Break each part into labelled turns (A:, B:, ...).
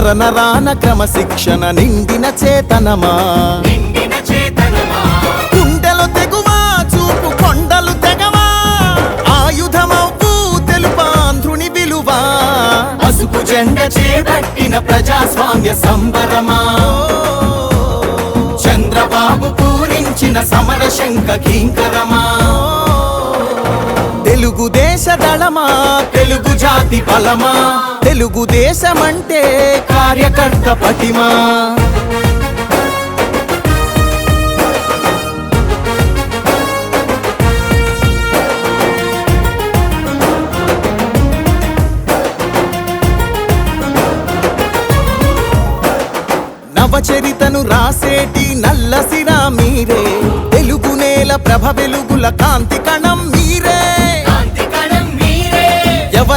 A: నర నరాన క్రమశిక్షణ నిండిన చేతనమా? గుండెలు తెగువా చూపు కొండలు తెగవా? ఆయుధమవు తెలుపాంధ్రుని విలువా?
B: పసుపు జెండ చేపట్టిన ప్రజాస్వామ్య సంబరమా? చంద్రబాబు పూరించిన సమర శంఖ కింకరమా?
A: తెలుగుదేశ దళమా
B: తెలుగు జాతి బలమా?
A: తెలుగుదేశమంటే కార్యకర్త పటిమా? నవచరితను రాసేటి నల్లసిరా మీరే. తెలుగు నేల ప్రభ వెలుగుల కాంతి కణం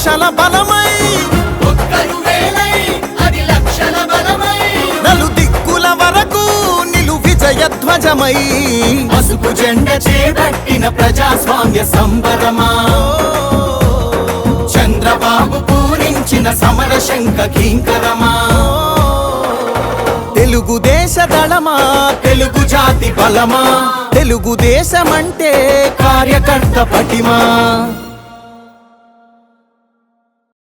B: లక్షల బలమై.
A: నలు దిక్కుల వరకు నిలు విజయ ధ్వజమై.
B: పసుపు జెండ చేపట్టిన ప్రజాస్వామ్య సంబరమా? చంద్రబాబు పూరించిన సమర శంఖ కింకరమా?
A: తెలుగుదేశ దళమా?
B: తెలుగు జాతి బలమా?
A: తెలుగుదేశమంటే కార్యకర్త పటిమా?